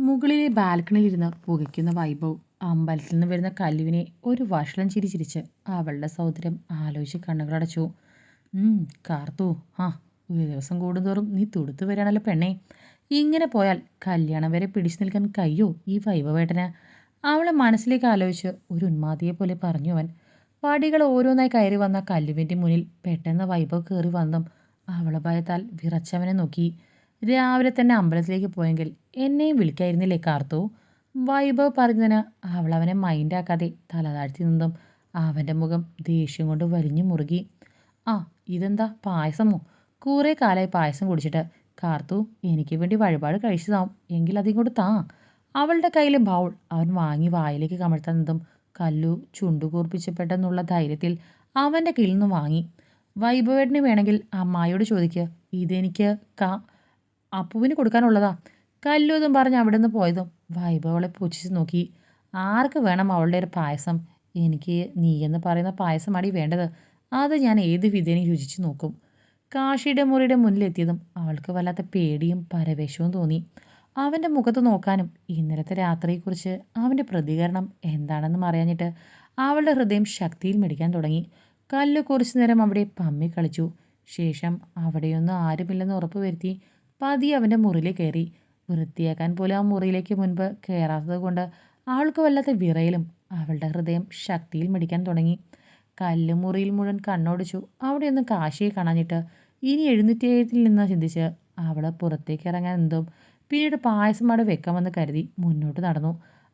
മുകളിലെ ബാൽക്കണിയിൽ ഇരുന്ന് പുകയ്ക്കുന്ന വൈഭവ് അമ്പലത്തിൽ നിന്ന് വരുന്ന കല്ലുവിനെ ഒരു വഷളം ചിരി ചിരിച്ച് അവളുടെ സൗന്ദര്യം ആലോചിച്ച് കണ്ണുകളടച്ചു കാർത്തു ആ ഒരു ദിവസം കൂടുന്തോറും നീ തുടുത്തു വരാണല്ലോ പെണ്ണേ. ഇങ്ങനെ പോയാൽ കല്യാണം വരെ പിടിച്ചു നിൽക്കാൻ കയ്യോ ഈ വൈഭവേട്ടന്? അവളെ മനസ്സിലേക്ക് ആലോചിച്ച് ഒരു ഉന്മാതിയെ പോലെ പറഞ്ഞു അവൻ. പടികൾ ഓരോന്നായി കയറി വന്ന കല്ലുവിന്റെ മുന്നിൽ പെട്ടെന്ന് വൈഭവ് കയറി വന്നും. അവളെ ഭയത്താൽ വിറച്ചവനെ നോക്കി. രാവിലെ തന്നെ അമ്പലത്തിലേക്ക് പോയെങ്കിൽ എന്നെയും വിളിക്കായിരുന്നില്ലേ കാർത്തു? വൈഭവ് പറഞ്ഞതിന് അവൾ അവനെ മൈൻഡാക്കാതെ തലതാഴ്ത്തി നിന്നും അവന്റെ മുഖം ദേഷ്യം കൊണ്ട് വലിഞ്ഞു മുറുകി. ആ ഇതെന്താ പായസമോ? കുറേ കാലമായി പായസം കുടിച്ചിട്ട്. കാർത്തു എനിക്ക് വേണ്ടി വഴിപാട് കഴിച്ചതാവും. എങ്കിൽ അതിങ്ങോട്ട് താ. അവളുടെ കയ്യിൽ ബൗൾ അവൻ വാങ്ങി വായിലേക്ക് കമഴ്ത്താൻ നിന്നും കല്ലു ചുണ്ടുകൂർപ്പിച്ചപ്പെട്ടെന്നുള്ള ധൈര്യത്തിൽ അവന്റെ കയ്യിൽ നിന്ന് വാങ്ങി. വൈഭവേട്ടന് വേണമെങ്കിൽ അമ്മായിയോട് ചോദിക്കുക ഇതെനിക്ക് കാ അപ്പുവിന് കൊടുക്കാനുള്ളതാ. കല്ലൂതും പറഞ്ഞ് അവിടെ നിന്ന് പോയതും വൈഭവളെ പൂച്ചിച്ച് നോക്കി. ആർക്ക് വേണം അവളുടെ ഒരു പായസം? എനിക്ക് നീ എന്ന് പറയുന്ന പായസമാടി വേണ്ടത്. അത് ഞാൻ ഏത് വിധേനയും രുചിച്ച് നോക്കും. കാശിയുടെ മുറിയുടെ മുന്നിലെത്തിയതും അവൾക്ക് വല്ലാത്ത പേടിയും പരവേശവും തോന്നി. അവന്റെ മുഖത്ത് നോക്കാനും ഇന്നലത്തെ രാത്രിയെക്കുറിച്ച് അവന്റെ പ്രതികരണം എന്താണെന്നും അറിയാഞ്ഞിട്ട് അവളുടെ ഹൃദയം ശക്തിയിൽ മെടിക്കാൻ തുടങ്ങി. കല്ല് കുറച്ചു നേരം അവിടെ പമ്മി കളിച്ചു. ശേഷം അവിടെയൊന്നും ആരുമില്ലെന്ന് ഉറപ്പ് വരുത്തി പതിയെ അവന്റെ മുറിയിൽ കയറി വൃത്തിയാക്കാൻ പോലും ആ മുറിയിലേക്ക് മുൻപ് കയറാത്തത് കൊണ്ട് ആൾക്ക് വല്ലാത്ത വിറയിലും അവളുടെ ഹൃദയം ശക്തിയിൽ മിടിക്കാൻ തുടങ്ങി. കല്ലുമുറിയിൽ മുഴുവൻ കണ്ണോടിച്ചു. അവിടെയൊന്നും കാശിയെ കാണാഞ്ഞിട്ട് ഇനി എഴുന്നൂറ്റിയേഴത്തിൽ നിന്ന് ചിന്തിച്ച് അവൾ പുറത്തേക്ക് ഇറങ്ങാൻ എന്തും പിന്നീട് പായസം അവിടെ വെക്കാമെന്ന് കരുതി മുന്നോട്ട് നടന്നു.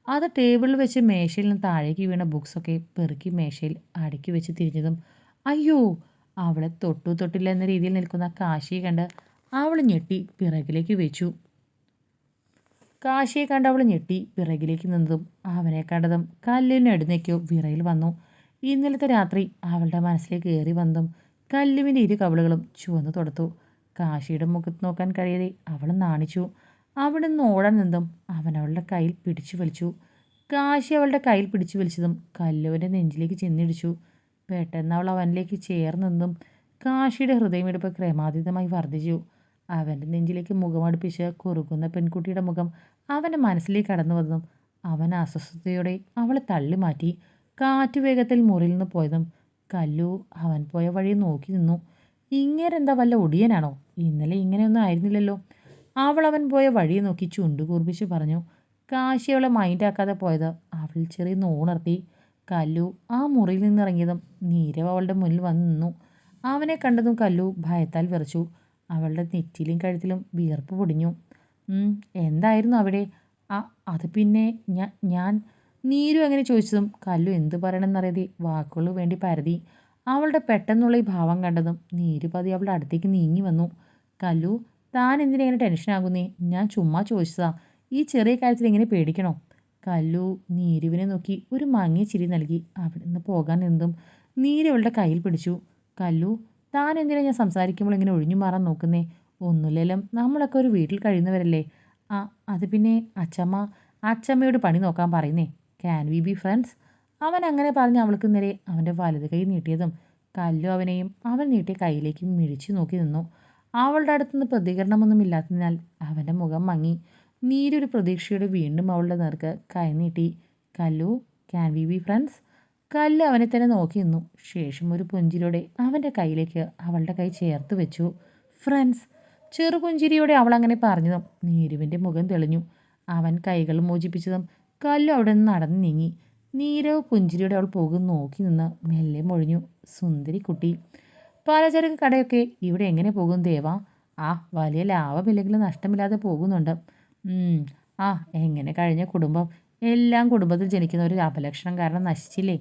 അത് ടേബിളിൽ വെച്ച് മേശയിൽ നിന്ന് താഴേക്ക് വീണ ബുക്സൊക്കെ പെറുക്കി മേശയിൽ അടുക്കി വെച്ച് തിരിഞ്ഞതും അയ്യോ അവളെ തൊട്ടു തൊട്ടില്ല എന്ന രീതിയിൽ നിൽക്കുന്ന കാശിയെ കണ്ട് അവൾ ഞെട്ടി പിറകിലേക്ക് വെച്ചു. കാശിയെ കണ്ട് അവൾ ഞെട്ടി പിറകിലേക്ക് നിന്നതും അവനെ കണ്ടതും കല്ലിന് എടുന്നേക്കോ വിറയിൽ വന്നു. ഇന്നലത്തെ രാത്രി അവളുടെ മനസ്സിലേക്ക് കയറി വന്നതും കല്ലുവിന്റെ ഇരു കവളുകളും ചുവന്നു തൊടുത്തു. കാശിയുടെ മുഖത്ത് നോക്കാൻ കഴിയാതെ അവൾ നാണിച്ചു. അവിടെ നിന്ന് ഓടാൻ നിന്നും അവൻ അവളുടെ കയ്യിൽ പിടിച്ചു വലിച്ചു. കാശി അവളുടെ കയ്യിൽ പിടിച്ചു വലിച്ചതും കല്ലുവിന്റെ നെഞ്ചിലേക്ക് ചെന്നിടിച്ചു. പെട്ടെന്ന് അവൾ അവനിലേക്ക് ചേർന്നെന്നും കാശിയുടെ ഹൃദയമിടിപ്പ് ക്രമാതീതമായി വർദ്ധിച്ചു. അവന്റെ നെഞ്ചിലേക്ക് മുഖമടുപ്പിച്ച് കുറുക്കുന്ന പെൺകുട്ടിയുടെ മുഖം അവന്റെ മനസ്സിലേക്ക് കടന്നു വന്നതും അവൻ അസ്വസ്ഥതയോടെ അവളെ തള്ളി മാറ്റി കാറ്റ് വേഗത്തിൽ മുറിയിൽ നിന്ന് പോയതും കല്ലു അവൻ പോയ വഴി നോക്കി നിന്നു. ഇങ്ങനെന്താ വല്ല ഒടിയനാണോ? ഇന്നലെ ഇങ്ങനെയൊന്നും ആയിരുന്നില്ലല്ലോ. അവൾ അവൻ പോയ വഴി നോക്കി ചുണ്ടു കൂർപ്പിച്ച് പറഞ്ഞു കാശി അവളെ മൈൻഡാക്കാതെ പോയത് അവൾ ചെറിയ നോണർത്തി. കല്ലു ആ മുറിയിൽ നിന്നിറങ്ങിയതും നീരവ് അവളുടെ മുന്നിൽ വന്നു നിന്നു. അവനെ കണ്ടതും കല്ലു ഭയത്താൽ വിറച്ചു. അവളുടെ നെറ്റിയിലും കഴുത്തിലും വിയർപ്പ് പൊടിഞ്ഞു. എന്തായിരുന്നു അവിടെ? ആ അത് പിന്നെ ഞാൻ ഞാൻ നീരു അങ്ങനെ ചോദിച്ചതും കല്ലു എന്ത് പറയണമെന്നറിയാതെ വാക്കുകൾ വേണ്ടി പരതി. അവളുടെ പെട്ടെന്നുള്ള ഈ ഭാവം കണ്ടതും നീരു പതി അവളുടെ അടുത്തേക്ക് നീങ്ങി വന്നു. കല്ലു താൻ എന്തിനെങ്ങനെ ടെൻഷനാകുന്നേ ഞാൻ ചുമ്മാ ചോദിച്ചതാ. ഈ ചെറിയ കാര്യത്തിൽ എങ്ങനെ പേടിക്കണോ? കല്ലു നീരുവിനെ നോക്കി ഒരു മങ്ങിയ ചിരി നൽകി. അവിടെ നിന്ന് പോകാൻ എന്തും നീരവളുടെ കയ്യിൽ പിടിച്ചു. കല്ലു താൻ എന്തിനാ ഞാൻ സംസാരിക്കുമ്പോൾ ഇങ്ങനെ ഒഴിഞ്ഞു മാറാൻ നോക്കുന്നേ? ഒന്നുമില്ലല്ലോ. നമ്മളൊക്കെ ഒരു വീട്ടിൽ കഴിയുന്നവരല്ലേ. ആ അത് പിന്നെ അച്ചമ്മ അച്ചമ്മയോട് പണി നോക്കാൻ പറയുന്നേ. ക്യാൻ വി ബി ഫ്രണ്ട്സ് അവൻ അങ്ങനെ പറഞ്ഞ് അവൾക്ക് നേരെ അവന്റെ വലത് കൈ നീട്ടിയതും കല്ലു അവനെയും അവൻ നീട്ടിയ കൈയിലേക്ക് മിഴിച്ചു നോക്കി നിന്നു. അവളുടെ അടുത്തുനിന്ന് പ്രതികരണമൊന്നും ഇല്ലാത്തതിനാൽ അവന്റെ മുഖം മങ്ങി. നീരൊരു പ്രതീക്ഷയോടെ വീണ്ടും അവളുടെ നേർക്ക് കൈ നീട്ടി. Kallu can we be friends Kallu അവനെ തന്നെ നോക്കി നിന്നു. ശേഷം ഒരു പുഞ്ചിരിയോടെ അവന്റെ കയ്യിലേക്ക് അവളുടെ കൈ ചേർത്ത് വെച്ചു. ഫ്രണ്ട്സ് ചെറുപുഞ്ചിരിയോടെ അവൾ അങ്ങനെ പറഞ്ഞതും നീരുവിന്റെ മുഖം തെളിഞ്ഞു. അവൻ കൈകൾ മോചിപ്പിച്ചതും കല്ലു അവിടെ നിന്ന് നടന്നു നീങ്ങി. നീരവ് പുഞ്ചിരിയോടെ അവൾ പോകും നോക്കി നിന്ന് മെല്ലെ മൊഴിഞ്ഞു. സുന്ദരി കുട്ടി പലചരക്ക് കടയൊക്കെ ഇവിടെ എങ്ങനെ പോകും ദേവ? ആ വലിയ ലാഭമില്ലെങ്കിലും നഷ്ടമില്ലാതെ പോകുന്നുണ്ട്. ആ എങ്ങനെ കഴിഞ്ഞ കുടുംബം? എല്ലാം കുടുംബത്തിൽ ജനിക്കുന്ന ഒരു അപലക്ഷണം കാരണം നശിച്ചില്ലേ?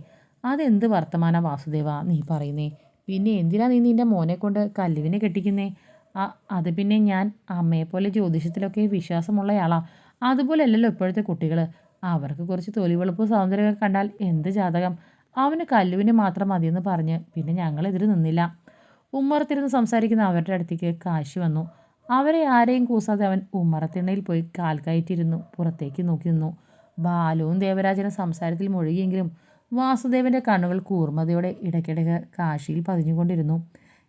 അതെന്ത് വർത്തമാന വാസുദേവ നീ പറയുന്നേ? പിന്നെ എന്തിനാ നീ നിന്റെ മോനെ കൊണ്ട് കല്ലുവിനെ കെട്ടിക്കുന്നേ? ആ അത് പിന്നെ ഞാൻ അമ്മയെപ്പോലെ ജ്യോതിഷത്തിലൊക്കെ വിശ്വാസമുള്ളയാളാ. അതുപോലെയല്ലല്ലോ ഇപ്പോഴത്തെ കുട്ടികൾ അവർക്ക് കുറച്ച് തൊലിവെളുപ്പ് സൗന്ദര്യമൊക്കെ കണ്ടാൽ എന്ത് ജാതകം? അവന് കല്ലുവിന് മാത്രം മതിയെന്ന് പറഞ്ഞ് പിന്നെ ഞങ്ങളെതിര് നിന്നില്ല. ഉമ്മറത്തിരുന്ന് സംസാരിക്കുന്ന അവരുടെ അടുത്തേക്ക് കാശി വന്നു. അവരെ ആരെയും കൂസാതെ അവൻ ഉമ്മറത്തിണ്ണയിൽ പോയി കാൽ കയറ്റിരുന്നു പുറത്തേക്ക് നോക്കി നിന്നു. ബാലുവും ദേവരാജനും സംസാരത്തിൽ മുഴുകിയെങ്കിലും വാസുദേവന്റെ കണ്ണുകൾ കൂർമ്മതയോടെ ഇടയ്ക്കിടയ്ക്ക് കാശിയിൽ പതിഞ്ഞുകൊണ്ടിരുന്നു.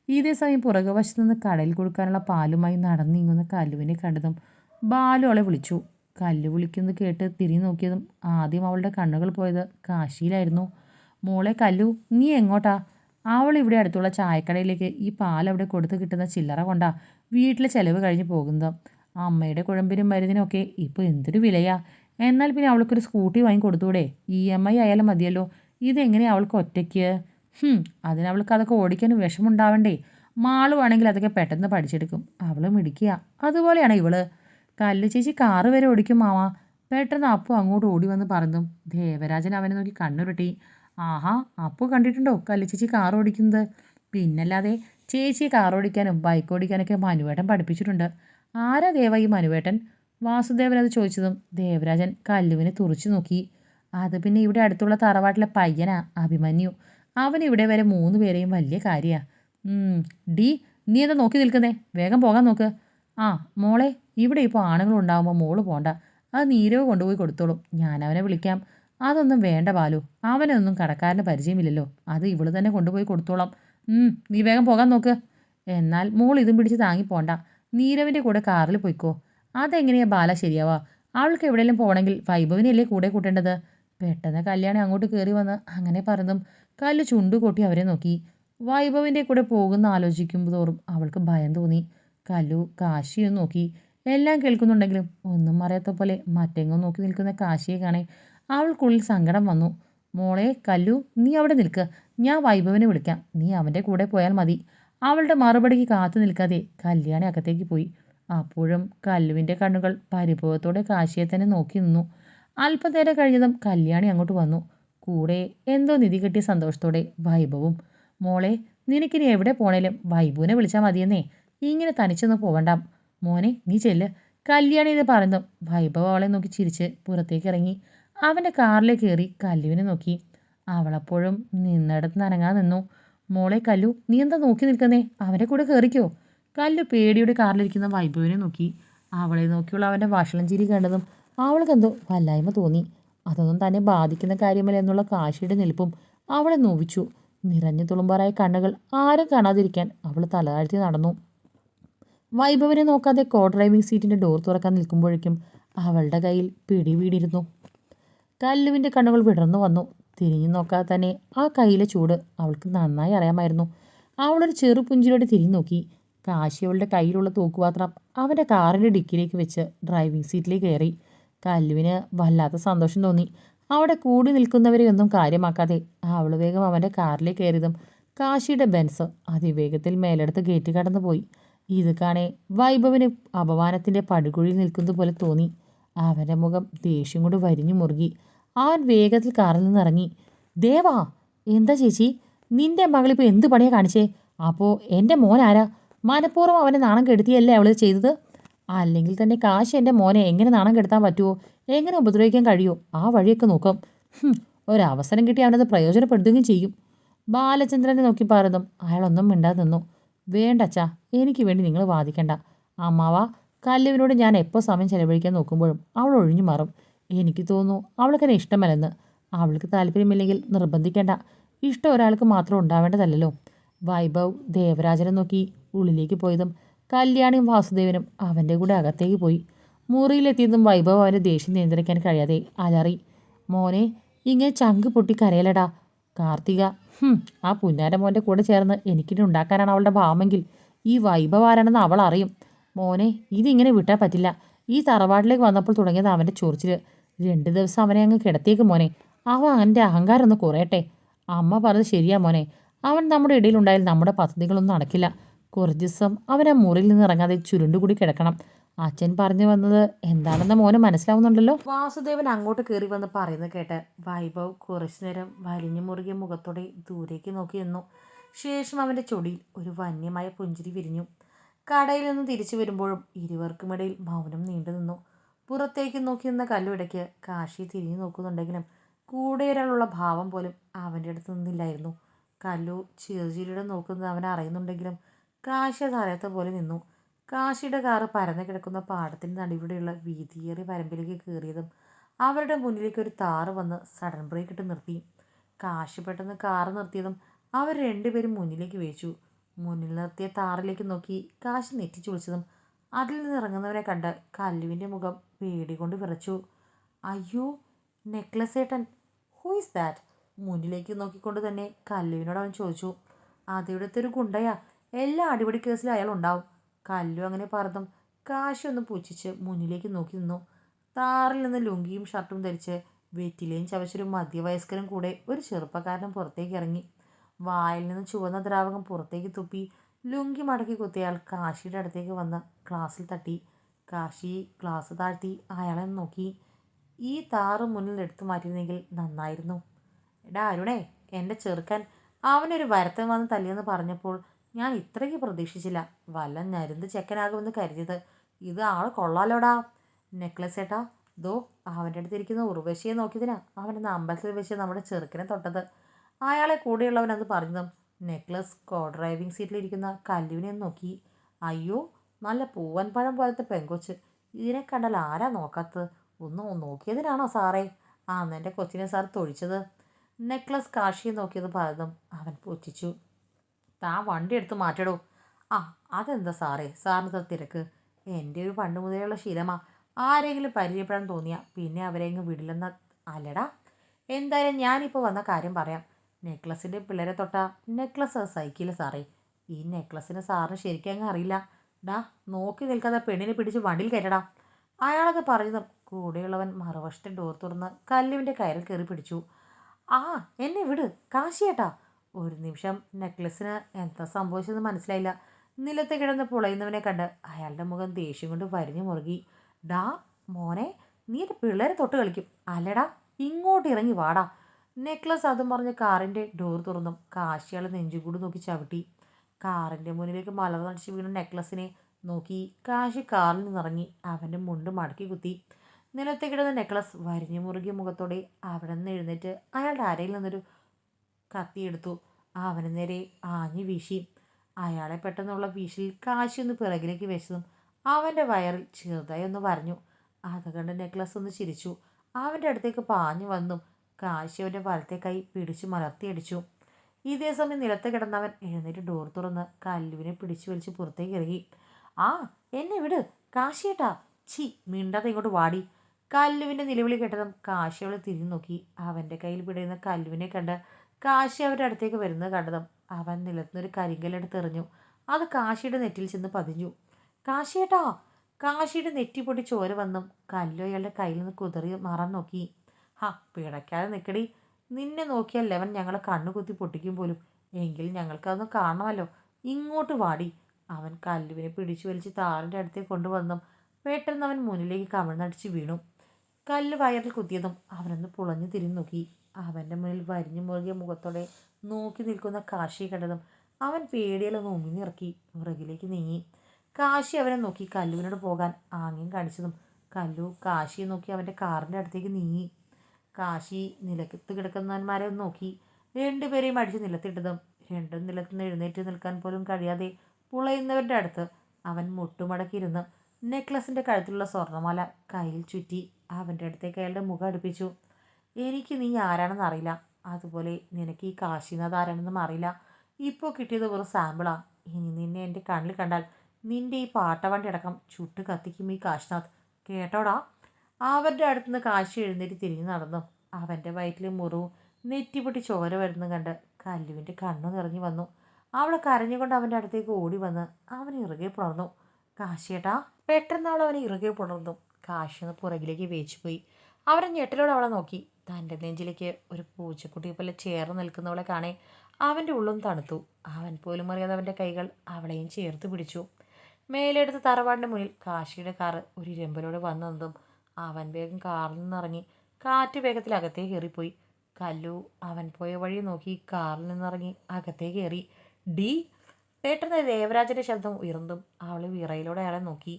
ഇതേ സമയം പുറകുവശത്തു നിന്ന് കടയിൽ കൊടുക്കാനുള്ള പാലുമായി നടന്നിങ്ങുന്ന കല്ലുവിനെ കണ്ടതും ബാലു അവളെ വിളിച്ചു. കല്ലു വിളിക്കുന്നത് കേട്ട് തിരിഞ്ഞു നോക്കിയതും ആദ്യം അവളുടെ കണ്ണുകൾ പോയത് കാശിയിലായിരുന്നു. മോളെ കല്ലു നീ എങ്ങോട്ടാ? അവൾ ഇവിടെ അടുത്തുള്ള ചായക്കടയിലേക്ക് ഈ പാൽ അവിടെ കൊടുത്ത് കിട്ടുന്ന ചില്ലറ കൊണ്ടാ വീട്ടിലെ ചിലവ് കഴിഞ്ഞ് പോകുന്നത്. അമ്മയുടെ കുഴമ്പിനും മരുന്നിനൊക്കെ ഇപ്പോൾ എന്തൊരു വിലയാ? എന്നാൽ പിന്നെ അവൾക്കൊരു സ്കൂട്ടി വാങ്ങി കൊടുത്തൂടെ? ഇ എം ഐ ആയാലും മതിയല്ലോ. ഇതെങ്ങനെയാണ് അവൾക്ക് ഒറ്റയ്ക്ക്? അതിന് അവൾക്ക് അതൊക്കെ ഓടിക്കാൻ വിഷമുണ്ടാവണ്ടേ മാളുവാണെങ്കിൽ അതൊക്കെ പെട്ടെന്ന് പഠിച്ചെടുക്കും. അവൾ മിടിക്കുക അതുപോലെയാണ് ഇവൾ. കല്ല് ചേച്ചി കാറ് വരെ ഓടിക്കും മാമ. പെട്ടെന്ന് അപ്പു അങ്ങോട്ട് ഓടി വന്ന് പറഞ്ഞു ദേവരാജൻ അവനെ നോക്കി കണ്ണുരുട്ടി. ആഹാ അപ്പു കണ്ടിട്ടുണ്ടോ കല്ല് ചേച്ചി കാർ ഓടിക്കുന്നത്? പിന്നല്ലാതെ ചേച്ചി കാർ ഓടിക്കാനും ബൈക്ക് ഓടിക്കാനൊക്കെ മനുവേട്ടൻ പഠിപ്പിച്ചിട്ടുണ്ട്. ആരാ ദേവ ഈ മനുവേട്ടൻ? വാസുദേവൻ അത് ചോദിച്ചതും ദേവരാജൻ കല്ലുവിനെ തുറച്ചു നോക്കി. അത് പിന്നെ ഇവിടെ അടുത്തുള്ള തറവാട്ടിലെ പയ്യനാ അഭിമന്യു. അവൻ ഇവിടെ വരെ മൂന്ന് പേരെയും വലിയ കാര്യമാ ഡി നീ എന്താ നോക്കി നിൽക്കുന്നേ? വേഗം പോകാൻ നോക്ക്. ആ മോളെ ഇവിടെ ഇപ്പോൾ ആണുങ്ങൾ ഉണ്ടാകുമ്പോൾ മോൾ പോണ്ട. അത് നീരവ് കൊണ്ടുപോയി കൊടുത്തോളും. ഞാൻ അവനെ വിളിക്കാം. അതൊന്നും വേണ്ട ബാലു. അവനൊന്നും കടക്കാരന് പരിചയമില്ലല്ലോ. അത് ഇവൾ തന്നെ കൊണ്ടുപോയി കൊടുത്തോളാം. നീ വേഗം പോകാൻ നോക്ക്. എന്നാൽ മോൾ ഇതും പിടിച്ച് താങ്ങി പോണ്ട നീരവിന്റെ കൂടെ കാറിൽ പോയിക്കോ. അതെങ്ങനെയാ ബാല ശരിയാവാ? അവൾക്ക് എവിടെയെങ്കിലും പോകണമെങ്കിൽ വൈഭവിനല്ലേ കൂടെ കൂട്ടേണ്ടത്? പെട്ടെന്ന് കല്യാണി അങ്ങോട്ട് കയറി വന്ന് അങ്ങനെ പറഞ്ഞതും കല്ല് ചുണ്ടു കൊട്ടി അവരെ നോക്കി. വൈഭവിന്റെ കൂടെ പോകുന്ന ആലോചിക്കുമ്പോൾ തോറും അവൾക്ക് ഭയം തോന്നി. കല്ലു കാശിയും നോക്കി. എല്ലാം കേൾക്കുന്നുണ്ടെങ്കിലും ഒന്നും അറിയാത്ത പോലെ മറ്റെങ്ങും നോക്കി നിൽക്കുന്ന കാശിയെ കാണേ അവൾക്കുള്ളിൽ സങ്കടം വന്നു. മോളെ കല്ലു നീ അവിടെ നിൽക്ക്. ഞാൻ വൈഭവിനെ വിളിക്കാം. നീ അവന്റെ കൂടെ പോയാൽ മതി. അവളുടെ മറുപടിക്ക് കാത്തു നിൽക്കാതെ കല്യാണി അകത്തേക്ക് പോയി. അപ്പോഴും കല്ലുവിന്റെ കണ്ണുകൾ പരിഭവത്തോടെ കാശിയെ തന്നെ നോക്കി നിന്നു. അല്പനേരം കഴിഞ്ഞതും കല്യാണി അങ്ങോട്ട് വന്നു. കൂടെ എന്തോ നിധി കിട്ടിയ സന്തോഷത്തോടെ വൈഭവും മോളെ നിനക്കിനി എവിടെ പോണേലും വൈഭുവിനെ വിളിച്ചാൽ മതിയെന്നേ. ഇങ്ങനെ തനിച്ചൊന്നും പോവണ്ട. മോനെ നീ ചെല്ല്. കല്യാണി ഇത് പറഞ്ഞു വൈഭവ് അവളെ നോക്കി ചിരിച്ച് പുറത്തേക്ക് ഇറങ്ങി. അവന്റെ കാറിലേക്ക് കയറി കല്ലുവിനെ നോക്കി. അവളപ്പോഴും നിന്നിടത്ത് നനങ്ങാൻ നിന്നു. മോളെ കല്ലു നീ എന്താ നോക്കി നിൽക്കുന്നേ? അവന്റെ കൂടെ കയറിക്കോ. കല്ലു പേടിയുടെ കാറിലിരിക്കുന്ന വൈഭവിനെ നോക്കി. അവളെ നോക്കിയുള്ള അവന്റെ വഷളം ചിരി കണ്ടതും അവൾക്കെന്തോ വല്ലായ്മ തോന്നി. അതൊന്നും തന്നെ ബാധിക്കുന്ന കാര്യമല്ല എന്നുള്ള കാശിയുടെ നിൽപ്പും അവളെ നോവിച്ചു. നിറഞ്ഞു തുളുമ്പാറായ കണ്ണുകൾ ആരും കാണാതിരിക്കാൻ അവൾ തലതാഴ്ത്തി നടന്നു. വൈഭവിനെ നോക്കാതെ കോ ഡ്രൈവിംഗ് സീറ്റിന്റെ ഡോർ തുറക്കാൻ നിൽക്കുമ്പോഴേക്കും അവളുടെ കയ്യിൽ പിടി വീടിയിരുന്നു കല്ലുവിന്റെ കണ്ണുകൾ വിടർന്നു വന്നു. തിരിഞ്ഞു നോക്കാതെ തന്നെ ആ കയ്യിലെ ചൂട് അവൾക്ക് നന്നായി അറിയാമായിരുന്നു. അവളൊരു ചെറു പുഞ്ചിലോടെ തിരിഞ്ഞു നോക്കി. കാശി അവളുടെ കയ്യിലുള്ള തൂക്കുപാത്രം അവന്റെ കാറിന്റെ ഡിക്കിലേക്ക് വെച്ച് ഡ്രൈവിംഗ് സീറ്റിലേക്ക് കയറി. കല്ലുവിന് വല്ലാത്ത സന്തോഷം തോന്നി. അവിടെ കൂടി നിൽക്കുന്നവരെ ഒന്നും കാര്യമാക്കാതെ അവൾ വേഗം അവന്റെ കാറിലേക്ക് കയറിയതും കാശിയുടെ ബെൻസ് അതിവേഗത്തിൽ മേലെടുത്ത് ഗേറ്റ് കടന്നുപോയി ഇത് കാണേ വൈഭവിന് അപമാനത്തിന്റെ പടുകുഴിയിൽ നിൽക്കുന്നത് പോലെ തോന്നി. അവന്റെ മുഖം ദേഷ്യം കൊണ്ട് വരിഞ്ഞു മുറുകി. അവൻ വേഗത്തിൽ കാറിൽ നിന്ന് ഇറങ്ങി ദേവാ എന്താ ചേച്ചി? നിന്റെ മകളിപ്പോൾ എന്ത് പണിയാ കാണിച്ചേ? അപ്പോൾ എന്റെ മോൻ ആരാ മനഃപൂർവം അവനെ നാണം കെടുത്തിയല്ലേ അവൾ ചെയ്തത്? അല്ലെങ്കിൽ തന്നെ കാശ് എന്റെ മോനെ എങ്ങനെ നാണം കെടുത്താൻ പറ്റുമോ എങ്ങനെ ഉപദ്രവിക്കാൻ കഴിയുമോ ആ വഴിയൊക്കെ നോക്കാം. ഒരവസരം കിട്ടി അവനത് പ്രയോജനപ്പെടുത്തുകയും ചെയ്യും. ബാലചന്ദ്രനെ നോക്കി പറഞ്ഞതും അയാളൊന്നും മിണ്ടാതെ നിന്നു. വേണ്ട വേണ്ടച്ചാ എനിക്ക് വേണ്ടി നിങ്ങൾ വാദിക്കണ്ട. അമ്മാവ കല്ലുവിനോട് ഞാൻ എപ്പോൾ സമയം ചെലവഴിക്കാൻ നോക്കുമ്പോഴും അവൾ ഒഴിഞ്ഞു മാറും. എനിക്ക് തോന്നുന്നു അവൾക്കെന്നെ ഇഷ്ടമല്ലെന്ന്. അവൾക്ക് താല്പര്യമില്ലെങ്കിൽ നിർബന്ധിക്കേണ്ട. ഇഷ്ടം ഒരാൾക്ക് മാത്രം ഉണ്ടാവേണ്ടതല്ലോ വൈഭവ് ദേവരാജനെ നോക്കി ഉള്ളിലേക്ക് പോയതും കല്യാണിയും വാസുദേവനും അവന്റെ കൂടെ അകത്തേക്ക് പോയി. മുറിയിലെത്തിയതും വൈഭവ് അവന്റെ ദേഷ്യം നിയന്ത്രിക്കാൻ കഴിയാതെ അലറി മോനെ ഇങ്ങനെ ചങ്ക് പൊട്ടി കരയലടാ. കാർത്തിക ആ പുന്നാര മോന്റെ കൂടെ ചേർന്ന് എനിക്കിനി ഉണ്ടാക്കാനാണ് അവളുടെ ഭാവമെങ്കിൽ ഈ വൈഭവ് ആരാണെന്ന് അവൾ അറിയും. മോനെ ഇതിങ്ങനെ വിട്ടാൽ പറ്റില്ല. ഈ തറവാട്ടിലേക്ക് വന്നപ്പോൾ തുടങ്ങിയത് അവന്റെ ചൊറിച്ചിൽ രണ്ട് ദിവസം അവനെ അങ്ങ് കിടത്തിയേക്ക് മോനെ. അവ അവന്റെ അഹങ്കാരം ഒന്ന് കുറയട്ടെ. അമ്മ പറഞ്ഞത് ശരിയാ മോനെ. അവൻ നമ്മുടെ ഇടയിലുണ്ടായാൽ നമ്മുടെ പദ്ധതികളൊന്നും നടക്കില്ല. കുറച്ച് ദിവസം അവൻ ആ മുറിയിൽ നിന്ന് ഇറങ്ങാതെ ചുരുണ്ടുകൂടി കിടക്കണം. അച്ഛൻ പറഞ്ഞു വന്നത് എന്താണെന്ന് മോന് മനസ്സിലാവുന്നുണ്ടല്ലോ. വാസുദേവൻ അങ്ങോട്ട് കയറി വന്ന് പറയുന്നത് കേട്ട് വൈഭവ് കുറച്ചു നേരം വലിഞ്ഞു മുറുകിയ മുഖത്തോടെ ദൂരേക്ക് നോക്കി നിന്നു. ശേഷം അവന്റെ ചൊടിയിൽ ഒരു വന്യമായ പുഞ്ചിരി വിരിഞ്ഞു. കടയിൽ നിന്ന് തിരിച്ചു വരുമ്പോഴും ഇരുവർക്കുമിടയിൽ മൗനം നീണ്ടു നിന്നു. പുറത്തേക്ക് നോക്കി നിന്ന കല്ലുവിടയ്ക്ക് കാശി തിരിഞ്ഞു നോക്കുന്നുണ്ടെങ്കിലും കൂടെ ഒരാളുള്ള ഭാവം പോലും അവന്റെ അടുത്ത് നിന്നില്ലായിരുന്നു. കല്ലു ചെറുചിരിയുടെ നോക്കുന്നത് അവൻ അറിയുന്നുണ്ടെങ്കിലും കാശി അത് പോലെ നിന്നു. കാശിയുടെ കാറ് പരന്നു കിടക്കുന്ന പാടത്തിന് നടുവിടെയുള്ള വീതിയേറിയ പരമ്പിലേക്ക് കയറിയതും അവരുടെ മുന്നിലേക്ക് ഒരു താറ് വന്ന് സഡൻ ബ്രേക്ക് ഇട്ട് നിർത്തി. കാശി പെട്ടെന്ന് കാറ് നിർത്തിയതും അവർ രണ്ടുപേരും മുന്നിലേക്ക് വെച്ചു മുന്നിൽ നിർത്തിയ താറിലേക്ക് നോക്കി കാശി നെറ്റിച്ചു വിളിച്ചതും അതിൽ നിന്ന് ഇറങ്ങുന്നവരെ കണ്ട് കല്ലുവിന്റെ മുഖം പേടി കൊണ്ട് വിറച്ചു. അയ്യോ നെക്ലസ് ഏട്ടൻ ഹൂ ഇസ് ദാറ്റ് മുന്നിലേക്ക് നോക്കിക്കൊണ്ട് തന്നെ കല്ലുവിനോട് അവൻ ചോദിച്ചു. അതിവിടുത്തെ ഒരു ഗുണ്ടയാ എല്ലാ അടിപൊളി കേസിലും അയാൾ ഉണ്ടാവും കല്ലു അങ്ങനെ പറഞ്ഞു കാശൊന്ന് ഒന്ന് പുച്ഛിച്ച് മുന്നിലേക്ക് നോക്കി നിന്നു. താറിൽ നിന്ന് ലുങ്കിയും ഷർട്ടും ധരിച്ച് വെറ്റിലയും ചവച്ചൊരു മധ്യവയസ്കരും കൂടെ ഒരു ചെറുപ്പക്കാരനും പുറത്തേക്ക് ഇറങ്ങി. വായിൽ നിന്ന് ചുവന്ന ദ്രാവകം പുറത്തേക്ക് തുപ്പി ലുങ്കി മടക്കി കുത്തിയാൽ കാശിയുടെ അടുത്തേക്ക് വന്ന് ക്ലാസ്സിൽ തട്ടി. കാശി ക്ലാസ് താഴ്ത്തി അയാളെ നോക്കി. ഈ താറ് മുന്നിൽ എടുത്തു മാറ്റിയിരുന്നെങ്കിൽ നന്നായിരുന്നു. എടാ അരുണേ എന്റെ ചെറുക്കൻ അവനൊരു വരത്തൻ വന്ന് തല്ലിയെന്ന് പറഞ്ഞപ്പോൾ ഞാൻ ഇത്രയ്ക്ക് പ്രതീക്ഷിച്ചില്ല. വല്ല ഞരുന്ത് ചെക്കനാകുമെന്ന് കരുതിയത്. ഇത് ആൾ കൊള്ളാലോടാ. നെക്ലസ് ഏട്ടാ ദോ അവന്റെ അടുത്തിരിക്കുന്ന ഉർവശിയെ നോക്കിയതിനാ അവൻ അമ്പലത്തിൽ വെച്ച് നമ്മുടെ ചെറുക്കനെ തൊട്ടത്. അയാളെ കൂടെയുള്ളവൻ അത് പറഞ്ഞതും നെക്ലസ് കോ ഡ്രൈവിംഗ് സീറ്റിലിരിക്കുന്ന കല്ലുവിനെ നോക്കി. അയ്യോ നല്ല പൂവൻ പഴം പോലത്തെ പെങ്കൊച്ച്. ഇതിനെ കണ്ടാൽ ആരാ നോക്കാത്തത്? ഒന്ന് നോക്കിയതിനാണോ സാറേ? ആ എന്റെ കൊച്ചിനെ സാർ തൊഴിച്ചത്. നെക്ലസ് കാശിയെ നോക്കിയത് പറഞ്ഞതും അവൻ പൊറ്റിച്ചു താൻ വണ്ടി എടുത്ത് മാറ്റടോ. ആ അതെന്താ സാറേ? സാറിന് തിരക്ക്? എന്റെ ഒരു പണ്ട് മുതലുള്ള ശീലമാ. ആരെങ്കിലും പരിചയപ്പെടാൻ തോന്നിയാൽ പിന്നെ അവരെ അങ്ങ് വിടില്ലെന്ന അല്ലടാ. എന്തായാലും ഞാനിപ്പോൾ വന്ന കാര്യം പറയാം. നെക്ലസിന്റെ പിള്ളേരെ തൊട്ട നെക്ലസ് സൈക്കിൾ സാറേ. ഈ നെക്ലസിന് സാറിന് ശരിക്കും അങ്ങ് അറിയില്ല. ഡാ നോക്കി നിൽക്കാതെ പെണ്ണിനെ പിടിച്ച് വണ്ടിയിൽ കയറ്റടാ. അയാളത് പറഞ്ഞതും കൂടെയുള്ളവൻ മറുവശത്തെ ഡോർ തുറന്ന് കല്ലുവിന്റെ കയറിൽ കയറി പിടിച്ചു. ആ എന്നെ വിട്. കാശിയേട്ടാ. ഒരു നിമിഷം നെക്ലസിന് എന്താ സംഭവിച്ചതെന്ന് മനസ്സിലായില്ല. നിലത്ത് കിടന്ന് പുളയുന്നവനെ കണ്ട് അയാളുടെ മുഖം ദേഷ്യം കൊണ്ട് വരിഞ്ഞു മുറുകി. ഡാ മോനെ നീ എന്റെ പിള്ളേരെ തൊട്ട് കളിക്കും. അല്ലടാ ഇങ്ങോട്ട് ഇറങ്ങി വാടാ. നെക്ലസ് അതും പറഞ്ഞ് കാറിന്റെ ഡോർ തുറന്നു. കാശിയാൾ നെഞ്ചുകൂടി നോക്കി ചവിട്ടി. കാറിന്റെ മുന്നിലേക്ക് മലർന്നടിച്ച് വീണ നെക്ലസിനെ നോക്കി കാശി കാറിൽ നിന്നിറങ്ങി അവന്റെ മുണ്ട് മടക്കി കുത്തി. നിലത്ത് കിടന്ന നെക്ലസ് വരിഞ്ഞു മുറുകിയ മുഖത്തോടെ അവിടെ നിന്ന് എഴുന്നേറ്റ് അയാളുടെ അരയിൽ നിന്നൊരു കത്തിയെടുത്തു. അവന് നേരെ ആഞ്ഞു വീശി. അയാളെ പെട്ടെന്നുള്ള വീശിൽ കാശിയൊന്ന് പിറകിലേക്ക് വെച്ചതും അവന്റെ വയറിൽ ചെറുതായി ഒന്ന് പറഞ്ഞു അത് കണ്ട് നെക്ലസ് ഒന്ന് ചിരിച്ചു. അവന്റെ അടുത്തേക്ക് പാഞ്ഞു വന്നും കാശി അവന്റെ വലത്തെ കൈ പിടിച്ചു മലർത്തിയടിച്ചു ഇതേ സമയം നിലത്ത് കിടന്നവൻ എഴുന്നേറ്റ് ഡോർ തുറന്ന് കല്ലുവിനെ പിടിച്ചു വലിച്ച് പുറത്തേക്ക് ഇറങ്ങി. ആ എന്നെ വിട്. കാശിയേട്ടാ. ഛി മിണ്ടാതെ ഇങ്ങോട്ട് വാടി. കല്ലുവിന്റെ നിലവിളി കേട്ടതും കാശി അവളെ തിരിഞ്ഞു നോക്കി. അവന്റെ കയ്യിൽ പിടയുന്ന കല്ലുവിനെ കണ്ട് കാശി അവരുടെ അടുത്തേക്ക് വരുന്നത് കണ്ടതും അവൻ നിലത്തുനിന്നൊരു കരിങ്കല്ലെടുത്ത് എറിഞ്ഞു. അത് കാശിയുടെ നെറ്റിൽ ചെന്ന് പതിഞ്ഞു. കാശിയേട്ടാ കാശിയുടെ നെറ്റി പൊട്ടി ചോര വന്നും കല്ലു അയാളുടെ കയ്യിൽ നിന്ന് കുതിറി മാറാൻ നോക്കി. ഹാ പിടയ്ക്കാതെ നിൽക്കടി നിന്നെ നോക്കിയാൽ ലെവൻ ഞങ്ങളെ കണ്ണു കുത്തി പൊട്ടിക്കും പോലും. എങ്കിൽ ഞങ്ങൾക്കതൊന്നും കാണണമല്ലോ. ഇങ്ങോട്ട് വാടി. അവൻ കല്ലുവിനെ പിടിച്ചു വലിച്ച് താറിന്റെ അടുത്തേക്ക് കൊണ്ടുവന്നും പെട്ടെന്ന് അവൻ മുന്നിലേക്ക് കമിഴ്ന്നടിച്ച് വീണു. കല്ല് വയറിൽ കുത്തിയതും അവനൊന്ന് പുളഞ്ഞു തിരിഞ്ഞു നോക്കി. അവന്റെ മുന്നിൽ വരിഞ്ഞു മുറുകിയ മുഖത്തോടെ നോക്കി നിൽക്കുന്ന കാശി കണ്ടതും അവൻ പേടിയിലൊന്ന് ഉമിഞ്ഞിറക്കി പുറകിലേക്ക് നീങ്ങി. കാശി അവനെ നോക്കി കല്ലുവിനോട് പോകാൻ ആംഗ്യം കാണിച്ചതും കല്ലു കാശിയെ നോക്കി അവന്റെ കാറിന്റെ അടുത്തേക്ക് നീങ്ങി. കാശി നിലത്ത് കിടക്കുന്നവന്മാരെ ഒന്ന് നോക്കി രണ്ടുപേരെയും അടിച്ച് നിലത്തിട്ടതും രണ്ടും നിലത്തുനിന്ന് എഴുന്നേറ്റ് നിൽക്കാൻ പോലും കഴിയാതെ പുളയുന്നവരുടെ അടുത്ത് അവൻ മുട്ടുമടക്കിയിരുന്ന് നെക്ലസിന്റെ കഴുത്തിലുള്ള സ്വർണമാല കയ്യിൽ ചുറ്റി അവന്റെ അടുത്തേക്ക് അയാളുടെ മുഖം അടുപ്പിച്ചു. എനിക്ക് നീ ആരാണെന്ന് അറിയില്ല. അതുപോലെ നിനക്ക് ഈ കാശിനാഥ് ആരാണെന്നും അറിയില്ല. ഇപ്പോൾ കിട്ടിയത് വെറും സാമ്പിളാണ് ഇനി നിന്നെ എന്റെ കണ്ണിൽ കണ്ടാൽ നിന്റെ ഈ പാട്ടവണ്ടി അടക്കം ചുട്ട് കത്തിക്കും ഈ കാശിനാഥ്. കേട്ടോടാ? അവരുടെ അടുത്തുനിന്ന് കാശി എഴുന്നേറ്റ് തിരിഞ്ഞു നടന്നു. അവന്റെ വയറ്റിൽ മുറിവും നെറ്റിപൊട്ടി ചോര വരുന്നു കണ്ട് കല്ലുവിന്റെ കണ്ണു നിറഞ്ഞു വന്നു. അവൾ കരഞ്ഞുകൊണ്ട് അവന്റെ അടുത്തേക്ക് ഓടി വന്ന് അവൻ ഇറുകെ പുണർന്നു. കാശിയേട്ടാ പെട്ടെന്ന് അവൾ അവനെ ഇറുകെ പുണർന്നു. കാശി ഒന്ന് പുറകിലേക്ക് വേച്ചുപോയി അവരെ ഞെട്ടലോടെ അവളെ നോക്കി. തന്റെ നെഞ്ചിലേക്ക് ഒരു പൂച്ചക്കുട്ടിയെ പോലെ ചേർന്ന് നിൽക്കുന്നവളെ കാണേ അവന്റെ ഉള്ളും തണുത്തു. അവൻ പോലും അറിയാതെ അവന്റെ കൈകൾ അവളെയും ചേർത്ത് പിടിച്ചു. മേലെടുത്ത് തറവാടിന്റെ മുന്നിൽ കാശിയുടെ കാറ് ഒരു ഇരമ്പലോട് വന്നതും അവൻ വേഗം കാറിൽ നിന്നിറങ്ങി കാറ്റ് വേഗത്തിൽ അകത്തേക്ക് കയറിപ്പോയി. കല്ലു അവൻ പോയ വഴി നോക്കി കാറിൽ നിന്നിറങ്ങി അകത്തേക്ക് കയറി. ഡി പെട്ടെന്ന് ദേവരാജന്റെ ശബ്ദം ഉയർന്നതും അവൾ വിറയിലൂടെ അയാളെ നോക്കി.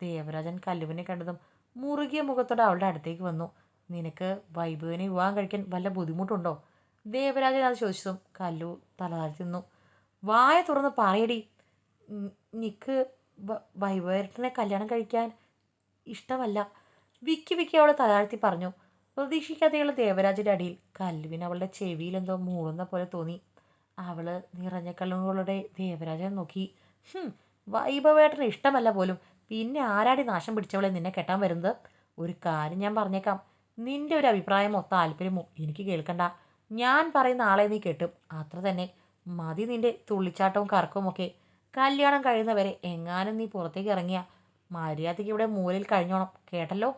ദേവരാജൻ കല്ലുവിനെ കണ്ടതും മുറുകിയ മുഖത്തോടെ അവളുടെ അടുത്തേക്ക് വന്നു. നിനക്ക് വൈഭവിനെ വിവാഹം കഴിക്കാൻ വല്ല ബുദ്ധിമുട്ടുണ്ടോ? ദേവരാജൻ അത് ചോദിച്ചതും കല്ലു തലതാഴ്ത്തി നിന്നു. വായ തുറന്ന് പറയടി. നിക്ക് വൈഭവേട്ടനെ കല്യാണം കഴിക്കാൻ ഇഷ്ടമല്ല. വിക്കി വിക്കി അവളെ തലതാഴ്ത്തി പറഞ്ഞു. പ്രതീക്ഷിക്കാതെയുള്ള ദേവരാജന്റെ അടിയിൽ കല്ലുവിന് അവളുടെ ചെവിയിലെന്തോ മൂളുന്ന പോലെ തോന്നി. അവൾ നിറഞ്ഞ കല്ലുകളുടെ ദേവരാജനെ നോക്കി. വൈഭവേട്ടന് ഇഷ്ടമല്ല പോലും. പിന്നെ ആരാടി നാശം പിടിച്ചവളെ നിന്നെ കെട്ടാൻ വരുന്നത്? ഒരു കാര്യം ഞാൻ പറഞ്ഞേക്കാം. നിന്റെ ഒരു അഭിപ്രായമോ താല്പര്യമോ? എനിക്ക് കേൾക്കണ്ട. ഞാൻ പറയുന്ന ആളെ നീ കേട്ടും. അത്ര തന്നെ. മതി നിന്റെ തുള്ളിച്ചാട്ടവും കറക്കവും ഒക്കെ. കല്യാണം കഴിയുന്നവരെ എങ്ങാനും നീ പുറത്തേക്ക് ഇറങ്ങിയ. മര്യാദയ്ക്ക് ഇവിടെ മൂലയിൽ കഴിഞ്ഞോണം. കേട്ടല്ലോ?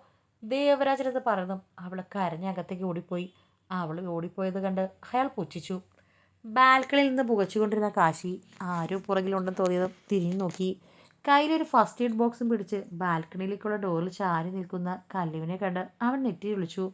ദേവരാജനത് പറഞ്ഞു അവൾ കരഞ്ഞ അകത്തേക്ക് ഓടിപ്പോയി. അവൾ ഓടിപ്പോയത് കണ്ട് അയാൾ പുച്ഛിച്ചു. ബാൽക്കണിയിൽ നിന്ന് പുകച്ചുകൊണ്ടിരുന്ന കാശി ആരോ പുറകിലുണ്ടെന്ന് തോന്നിയതും തിരിഞ്ഞു നോക്കി. കയ്യിലൊരു ഫസ്റ്റ് എയ്ഡ് ബോക്സും പിടിച്ച് ബാൽക്കണിയിലേക്കുള്ള ഡോറിൽ ചാരി നിൽക്കുന്ന കല്ലുവിനെ കണ്ട് അവൻ നെറ്റി വിളിച്ചു.